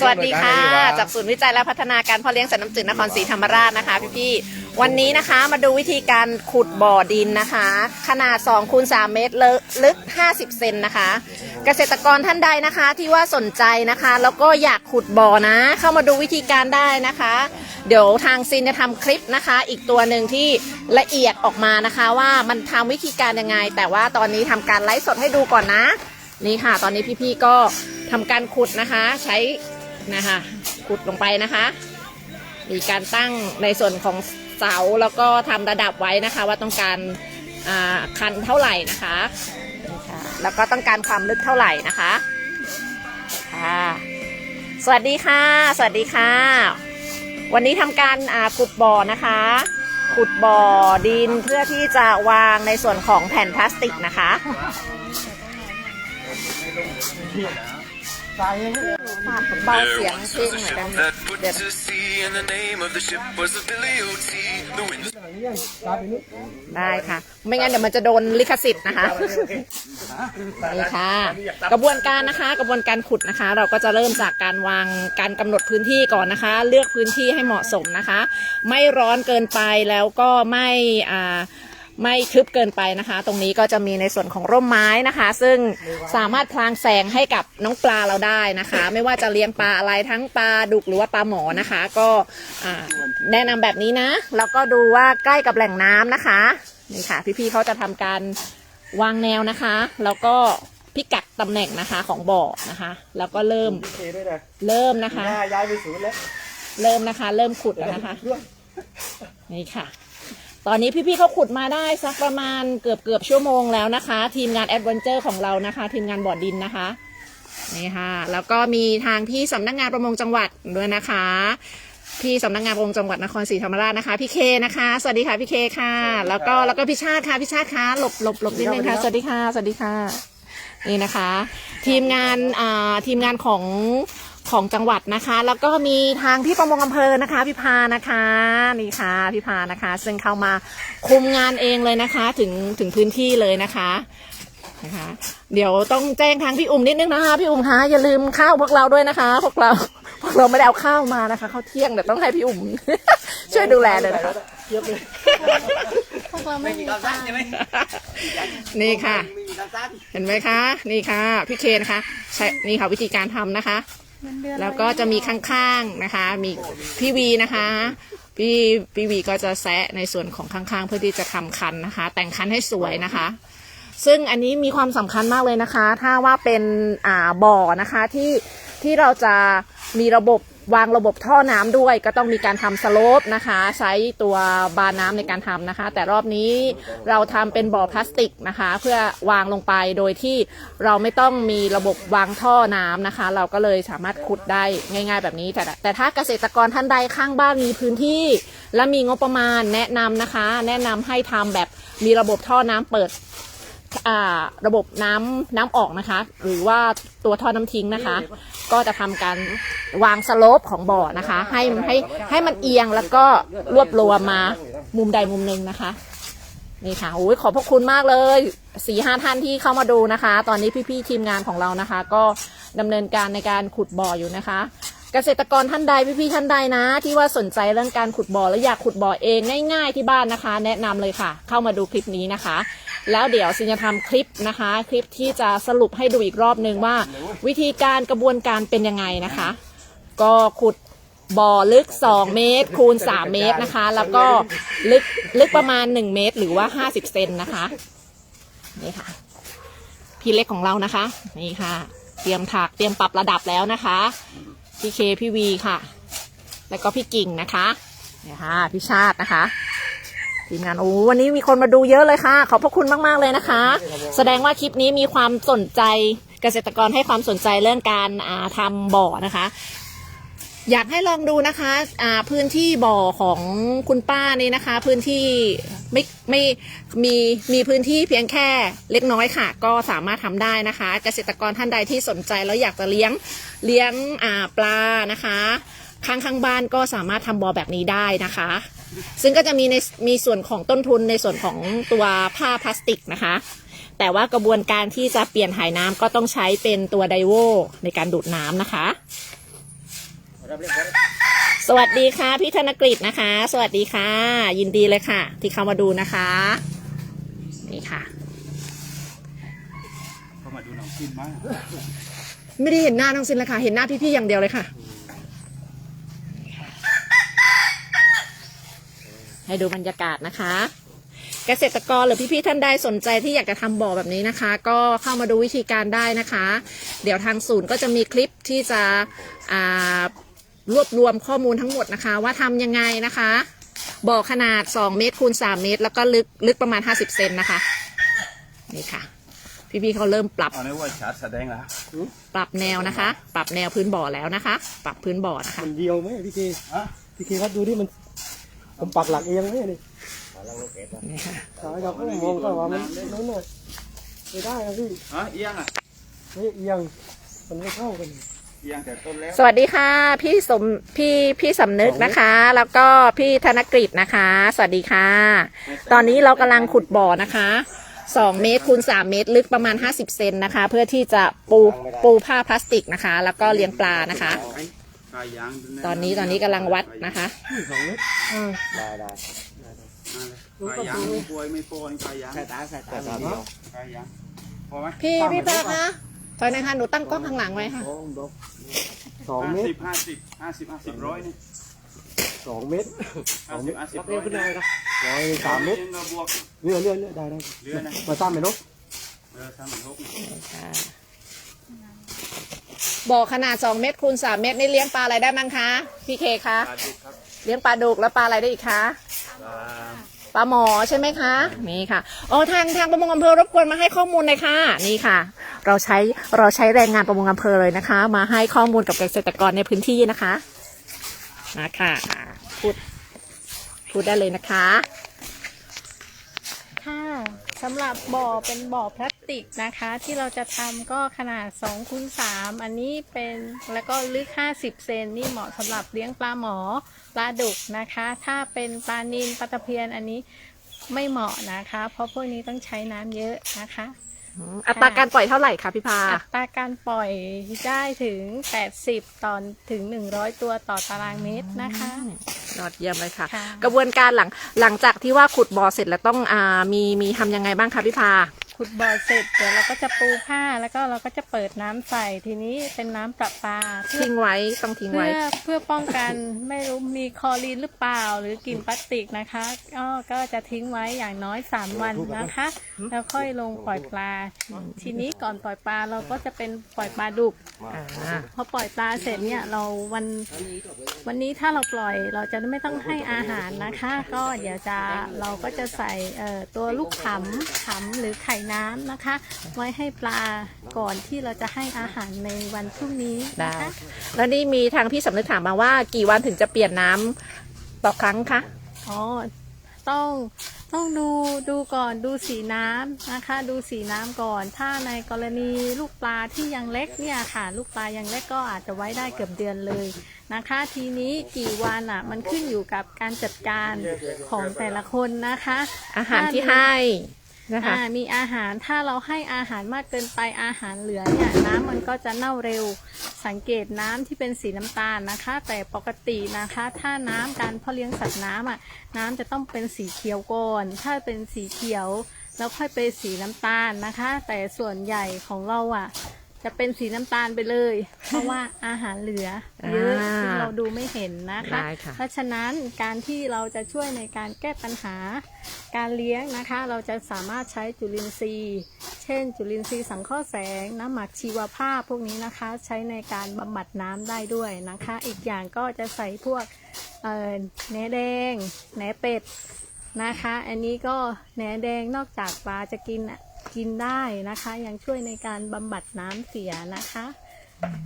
สวัสดีค่ะ จากศูนย์วิจัยและพัฒนาการพ่อเลี้ยงสัตว์น้ำจืดนครศรีธรรมราชนะคะพี่ๆวันนี้นะคะมาดูวิธีการขุดบ่อดินนะคะ ขนาด2คูณ3เมตรลึกลึก50 เซนนะคะ เกษตรกรท่านใดนะคะที่ว่าสนใจนะคะ แล้วก็อยากขุดบ่อนะ เข้ามาดูวิธีการได้นะคะ เดี๋ยวทางซินจะทำคลิปนะคะ อีกตัวหนึ่งที่ละเอียดออกมานะคะว่ามันทำวิธีการยังไง แต่ว่าตอนนี้ทำการไลฟ์สดให้ดูก่อนนะ นี่ค่ะ ตอนนี้พี่ๆก็ ทำการขุดนะคะใช้นะคะขุดลงไปนะคะ มีการตั้งในส่วนของเสาแล้วก็ทำระดับไว้นะคะ ว่าต้องการอ่าคันเท่าไหร่นะคะะแล้วก็ต้องการความลึกเท่าไหร่นะคะค่ะสวัสดีค่ะ สวัสดีค่ะ วันนี้ทำการอ่าขุดบ่อนะคะขุดบ่อดินเพื่อที่จะวางในส่วนของแผ่นพลาสติกนะคะ เบาเสียงเพลงหมือนกัน that put เดี๋ยวได้ค่ะ ไม่งั้นเดี๋ยวมันจะโดนลิขสิทธิ์นะคะนี่ค่ะ กระบวนการนะคะ กระบวนการขุดนะคะ เราก็จะเริ่มจากการวางการกำหนดพื้นที่ก่อนนะคะ เลือกพื้นที่ให้เหมาะสมนะคะ ไม่ร้อนเกินไปแล้วก็ไม่อ่า ไม่ทึบเกินไปนะคะ ตรงนี้ก็จะมีในส่วนของร่มไม้นะคะ ซึ่งสามารถพลางแสงให้กับน้องปลาเราได้นะคะ ไม่ว่าจะเลี้ยงปลาอะไรทั้งปลาดุกหรือว่าปลาหมอนะคะ ก็อ่าแนะนำแบบนี้นะแล้วก็ดูว่าใกล้กับแหล่งน้ำนะคะนี่ค่ะ พี่ๆเขาจะทำการวางแนวนะคะ แล้วก็พิกัดตำแหน่งนะคะของบ่อนะคะ แล้วก็เริ่มเคด้วยนะเริ่มนะคะหน้าย้ายไปศูนย์แล้วเริ่มนะคะ เริ่มขุดแล้วนะคะนี่ค่ะ ตอนนี้พี่ๆเขาขุดมาได้สักประมาณเกือบเกือบชั่วโมงแล้วนะคะ ทีมงานแอดเวนเจอร์ของเรานะคะ ทีมงานบ่อดินนะคะนี่ค่ะแล้วก็มีทางที่สำนักงานประมงจังหวัดด้วยนะคะที่สำนักงานประมงจังหวัดนครศรีธรรมราชนะคะพี่เคนะคะ สวัสดีค่ะพี่เคค่ะ แล้วก็แล้วก็พี่ชาติค่ะพี่ชาติค่ะหลบหลบหลบนิดนึงค่ะสวัสดีค่ะสวัสดีค่ะนี่นะคะ ทีมงานอ่าทีมงานของ ของจังหวัดนะคะ แล้วก็มีทางที่ประมงอำเภอนะคะพี่พานะคะนี่ค่ะพี่พานะคะ ซึ่งเข้ามาคุมงานเองเลยนะคะถึงถึงพื้นที่เลยนะคะนะคะเดี๋ยวต้องแจ้งทางพี่อุ่มนิดนึงนะคะพี่อุ่มคะอย่าลืมข้าวพวกเราด้วยนะคะ พวกเราพวกเราไม่ได้เอาข้าวมานะคะข้าวเที่ยงเดี๋ยวต้องให้พี่อุ่มช่วยดูแลเลยนะคะเทียบเลยพวกเราไม่มีตังค์นี่ค่ะไม่มีน้ำสั้นเห็นไหมคะ นี่ค่ะพี่เคนะคะใช่นี่ค่ะวิธีการทำนะคะเงินเดือน แล้วก็จะมีข้างๆนะคะ มีพี่วีนะคะ พี่พี่วีก็จะแซะในส่วนของข้างๆ เพื่อที่จะทำคันนะคะ แต่งคันให้สวยนะคะ ซึ่งอันนี้มีความสำคัญมากเลยนะคะ ถ้าว่าเป็นอ่าบ่อนะคะที่ที่เราจะมีระบบ วางระบบท่อน้ำด้วย ก็ต้องมีการทำสโลปนะคะ ใช้ตัวบาน้ำในการทำนะคะ แต่รอบนี้เราทำเป็นบ่อพลาสติกนะคะ เพื่อวางลงไปโดยที่เราไม่ต้องมีระบบวางท่อน้ำนะคะ เราก็เลยสามารถขุดได้ง่าย ๆ แบบนี้แต่แต่ถ้าเกษตรกรท่านใดข้างบ้านมีพื้นที่ และมีงบประมาณแนะนำนะคะ แนะนำให้ทำแบบมีระบบท่อน้ำเปิด ระบบน้ำน้ำออกนะคะ หรือว่าตัวท่อน้ำทิ้งนะคะ ก็จะทำการวางสโลปของบ่อนะคะ ให้ให้ให้มันเอียงแล้วก็รวบรวมมามุมใดมุมหนึ่งนะคะนี่ค่ะโอ้ยขอบพระคุณมากเลยสี่ห้าท่านที่เข้ามาดูนะคะ ตอนนี้พี่ๆทีมงานของเรานะคะ ก็ดำเนินการในการขุดบ่ออยู่นะคะ เกษตรกรท่านใดพี่ๆท่านใดนะ ที่ว่าสนใจเรื่องการขุดบ่อและอยากขุดบ่อเองง่าย ๆ ที่บ้านนะคะ แนะนำเลยค่ะ เข้ามาดูคลิปนี้นะคะ แล้วเดี๋ยวซินจะทำคลิปนะคะ คลิปที่จะสรุปให้ดูอีกรอบนึงว่า วิธีการกระบวนการเป็นยังไงนะคะ ก็ขุดบ่อลึก 2 เมตร คูณ 3 เมตรนะคะ แล้วก็ลึกลึกประมาณ 1 เมตร หรือว่า 50 เซนนะคะนี่ค่ะ พี่เล็กของเรานะคะ นี่ค่ะ เตรียมถักเตรียมปรับระดับแล้วนะคะพี่เคพี่วีค่ะ แล้วก็พี่กิ่งนะคะนี่ค่ะพี่ชาตินะคะ ทีมงานโอ้วันนี้มีคนมาดูเยอะเลยค่ะ ขอบพระคุณมาก ๆ เลยนะคะ แสดงว่าคลิปนี้มีความสนใจเกษตรกรให้ความสนใจเรื่องการทำบ่อนะคะ อยากให้ลองดูนะคะพื้นที่บ่อของคุณป้านี่นะคะ พื้นที่ไม่ไม่มีมีพื้นที่เพียงแค่เล็กน้อยค่ะ ก็สามารถทำได้นะคะ เกษตรกรท่านใดที่สนใจแล้วอยากจะเลี้ยงเลี้ยงปลานะคะข้างข้างบ้านก็สามารถทำบ่อแบบนี้ได้นะคะ ซึ่งก็จะมีในมีส่วนของต้นทุนในส่วนของตัวผ้าพลาสติกนะคะ แต่ว่ากระบวนการที่จะเปลี่ยนหายน้ำก็ต้องใช้เป็นตัวไดโวในการดูดน้ำนะคะ สวัสดีค่ะพี่ธนกฤษนะคะ สวัสดีค่ะ ยินดีเลยค่ะ ที่เข้ามาดูนะคะ นี่ค่ะเข้ามาดูหนังกินมากไม่ได้เห็นหน้าน้องซินเลยค่ะ เห็นหน้าพี่ๆอย่างเดียวเลยค่ะ ให้ดูบรรยากาศนะคะ เกษตรกรหรือพี่ๆท่านใดสนใจที่อยากจะทำบ่อแบบนี้นะคะ ก็เข้ามาดูวิธีการได้นะคะ เดี๋ยวทางศูนย์ก็จะมีคลิปที่จะอ่ารวบรวมข้อมูลทั้งหมดนะคะ ว่าทำยังไงนะคะ บ่อขนาด 2 เมตรคูณ3เมตร แล้วก็ลึกลึกประมาณ 50 เซนนะคะ นี่ค่ะ พี่ๆเขาเริ่มปรับเอาในว่าชาร์จแสดงแล้วปรับแนวนะคะ ปรับแนวพื้นบ่อแล้วนะคะ ปรับพื้นบ่อนะคะมันเดียวไหมพี่เคอะพี่เคครับดูที่มัน ผมปักหลักเองไหมนี่นี่ค่ะสายเราก็มองก็ว่ามันนั่นน่ะไม่ได้นะพี่ฮะเอียงอะไม่เอียงมันไม่เข้ากันเอียงแต่ต้นแล้วสวัสดีค่ะ พี่สมพี่พี่สำนึกนะคะ แล้วก็พี่ธนกฤษนะคะ สวัสดีค่ะ ตอนนี้เรากำลังขุดบ่อนะคะ2เมตรคูณ3เมตร ลึกประมาณ50เซนนะคะ เพื่อที่จะปูปูผ้าพลาสติกนะคะ แล้วก็เลี้ยงปลานะคะกายยาง ตอนนี้ตอนนี้กำลังวัดนะคะสองเมตรกายยางไม่ป่วยไม่ป่วยกายยางสายตาสายตากายยางพอไหมพี่พี่ปลาคะถอยหนะคะหนูตั้งกล้องข้างหลังไว้ค่ะสองห้าเมตสิรบห้าสิบห้าสิบห้าสิบร้อยนี่สองเมตรห้าสิบห้าสิบรับร้เร็อวยขึ้นได้นะร้อยสามเมตรเราบวกเลื่อนเลื่อนเลื่อนได้ได้เรือนะมาตั้งไหมเนาะเรือสามหมื่นหกนี่ บ่อขนาด 2 เมตรคูณ3เมตรนี่เลี้ยงปลาอะไรได้มั้งคะพี่เคคะปลาดุกครับเลี้ยงปลาดุกแล้วปลาอะไรได้อีกคะปลาปลาหมอใช่ไหมคะนี่ค่ะอ๋อทางทางประมงอำเภอรบกวนมาให้ข้อมูลหน่อยค่ะนี่ค่ะ เราใช้เราใช้แรงงานประมงอำเภอเลยนะคะ มาให้ข้อมูลกับเกษตรกรในพื้นที่นะคะนะคะอ่าพูดพูดได้เลยนะคะ ค่ะสำหรับบ่อเป็นบ่อพลาส ติกนะคะที่เราจะทำก็ขนาด2คูณ3อันนี้เป็นแล้วก็ลึก 50 เซนนี่เหมาะสำหรับเลี้ยงปลาหมอปลาดุกนะคะ ถ้าเป็นปลานิลปลาตะเพียนอันนี้ไม่เหมาะนะคะ เพราะพวกนี้ต้องใช้น้ำเยอะนะคะอัตราการปล่อยเท่าไหร่คะพี่พา อัตราการปล่อยได้ถึง 80 ตอนถึง 100 ตัวต่อตารางเมตรนะคะยอดเยี่ยมเลยค่ะค่ะกระบวนการหลังหลังจากที่ว่าขุดบ่อเสร็จแล้วต้องอ่ามีมีทำยังไงบ้างคะพี่พา ขุดบ่อเสร็จเดี๋ยวเราก็จะปูผ้าแล้วก็เราก็จะเปิดน้ำใส่ทีนี้เป็นน้ำประปาเพื่อทิ้งไว้ต้องทิ้งเพื่ไว้อเพื่อป้องกันไม่รู้มีคลอรีนหรือเปล่า หรือกลิ่นพลาสติกนะคะก็ก็จะทิ้งไว้อย่างน้อย 3 วันนะคะ แล้วค่อยลงปล่อยปลา ทีนี้ก่อนปล่อยปลาเราก็จะเป็นปล่อยปลาดุกอ่าพอปล่อยปลาเสร็จเนี่ยเราวันวันนี้ถ้าเราปล่อยเราจะไม่ต้องให้อาหารนะคะ ก็เดี๋ยวจะเราก็จะใส่เอ่อตัวลูกขำขำหรือไข่น้ำนะคะ ไว้ให้ปลาก่อนที่เราจะให้อาหารในวันพรุ่งนี้ได้นะคะแล้วนี่มีทางพี่สำนึกถามมาว่ากี่วันถึงจะเปลี่ยนน้ำต่อครั้งคะอ๋อต้องต้องดูดูก่อนดูสีน้ำนะคะ ดูสีน้ำก่อน ถ้าในกรณีลูกปลาที่ยังเล็กเนี่ยค่ะ ลูกปลายังเล็กก็อาจจะไว้ได้เกือบเดือนเลยนะคะ ทีนี้กี่วันอะมันขึ้นอยู่กับการจัดการของแต่ละคนนะคะ อาหารที่ให้ นะคะมีอาหารถ้าเราให้อาหารมากเกินไปอาหารเหลือเนี่ยน้ำมันก็จะเน่าเร็ว สังเกตน้ำที่เป็นสีน้ำตาลนะคะ แต่ปกตินะคะ ถ้าน้ำการเพาะเลี้ยงสัตว์น้ำอะน้ำจะต้องเป็นสีเขียวก่อนถ้าเป็นสีเขียวแล้วค่อยไปสีน้ำตาลนะคะ แต่ส่วนใหญ่ของเราอะ จะเป็นสีน้ำตาลไปเลย เพราะว่าอาหารเหลือเยอะอ่าซึ่งเราดูไม่เห็นนะคะ ได้ค่ะ เพราะฉะนั้นการที่เราจะช่วยในการแก้ปัญหา การเลี้ยงนะคะ เราจะสามารถใช้จุลินทรีย์ เช่น จุลินทรีย์สังเคราะห์แสง น้ำหมักชีวภาพพวกนี้นะคะ ใช้ในการบำบัดน้ำได้ด้วยนะคะ อีกอย่างก็จะใส่พวกเอ่อแหนแดงแหนเป็ด นะคะ อันนี้ก็แหนแดงนอกจากปลาจะกินอะ กินได้นะคะ ยังช่วยในการบำบัดน้ำเสียนะคะ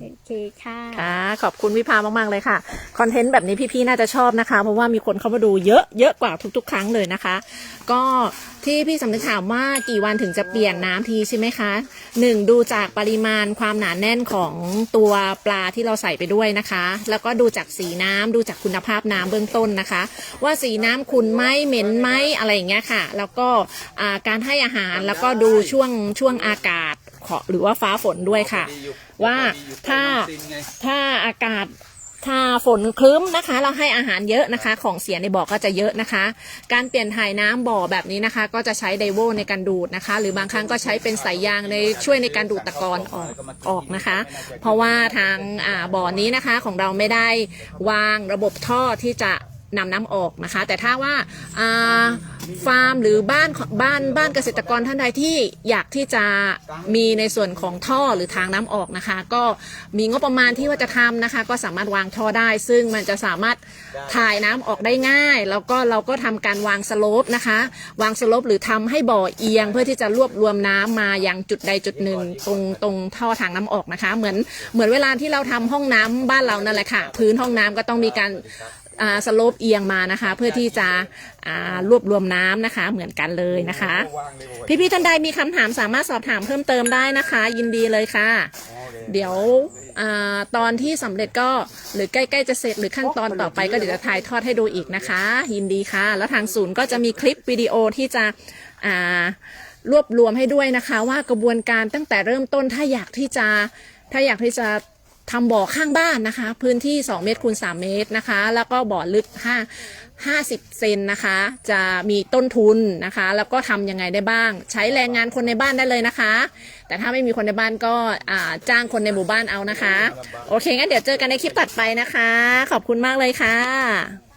โอเคค่ะ ค่ะ ขอบคุณวิภามาก ๆ เลยค่ะ คอนเทนต์แบบนี้พี่ๆน่าจะชอบนะคะ เพราะว่ามีคนเข้ามาดูเยอะเยอะกว่าทุก ๆ ครั้งเลยนะคะ ก็ที่พี่สำนึกถามว่ากี่วันถึงจะเปลี่ยนน้ำทีใช่ไหมคะหนึ่งดูจากปริมาณความหนาแน่นของตัวปลาที่เราใส่ไปด้วยนะคะ แล้วก็ดูจากสีน้ำดูจากคุณภาพน้ำเบื้องต้นนะคะ ว่าสีน้ำขุ่นไหมเหม็นไหมอะไรอย่างเงี้ยค่ะ แล้วก็อ่าการให้อาหารแล้วก็ดูช่วงช่วงอากาศ ขอหรือว่าฟ้าฝนด้วยค่ะ ว่าถ้าถ้าอากาศถ้าฝนครึ้มนะคะ เราให้อาหารเยอะนะคะ ของเสียในบ่อก็จะเยอะนะคะ การเปลี่ยนถ่ายน้ำบ่อแบบนี้นะคะ ก็จะใช้ไดโวในการดูดนะคะ หรือบางครั้งก็ใช้เป็นสายยางในช่วยในการดูดตะกอนออกออกนะคะ เพราะว่าทางอ่าบ่อนี้นะคะของเราไม่ได้วางระบบท่อที่จะนำน้ำออกนะคะ แต่ถ้าว่าอ่า ฟาร์มหรือบ้านบ้านบ้านเกษตรกรท่านใดที่อยากที่จะมีในส่วนของท่อหรือทางน้ำออกนะคะ ก็มีงบประมาณที่ว่าจะทำนะคะ ก็สามารถวางท่อได้ ซึ่งมันจะสามารถถ่ายน้ำออกได้ง่าย แล้วก็เราก็ทำการวางสโลปนะคะ วางสโลปหรือทำให้บ่อเอียง เพื่อที่จะรวบรวมน้ำมาอย่างจุดใดจุดหนึ่ง ตรงตรงท่อทางน้ำออกนะคะ เหมือนเหมือนเวลาที่เราทำห้องน้ำบ้านเรานั่นแหละค่ะ พื้นห้องน้ำก็ต้องมีการ สโลปเอียงมานะคะ เพื่อที่จะอ่ารวบรวมน้ำนะคะ เหมือนกันเลยนะคะ พี่ๆท่านใดมีคำถามสามารถสอบถามเพิ่มเติมได้นะคะ ยินดีเลยค่ะ เดี๋ยวอาตอนที่สำเร็จก็หรือใกล้ๆจะเสร็จหรือขั้นตอนต่อไปก็เดี๋ยวจะถ่ายทอดให้ดูอีกนะคะ ยินดีค่ะ แล้วทางศูนย์ก็จะมีคลิปวิดีโอที่จะอ่ารวบรวมให้ด้วยนะคะ ว่ากระบวนการตั้งแต่เริ่มต้นถ้าอยากที่จะถ้าอยากที่จะ ทำบ่อข้างบ้านนะคะ พื้นที่ 2 เมตรคูณ3เมตรนะคะ แล้วก็บ่อลึก5 50 เซนนะคะ จะมีต้นทุนนะคะ แล้วก็ทำยังไงได้บ้าง ใช้แรงงานคนในบ้านได้เลยนะคะ แต่ถ้าไม่มีคนในบ้านก็จ้างคนในหมู่บ้านเอานะคะ โอเคงั้นเดี๋ยวเจอกันในคลิปตัดไปนะคะ ขอบคุณมากเลยค่ะ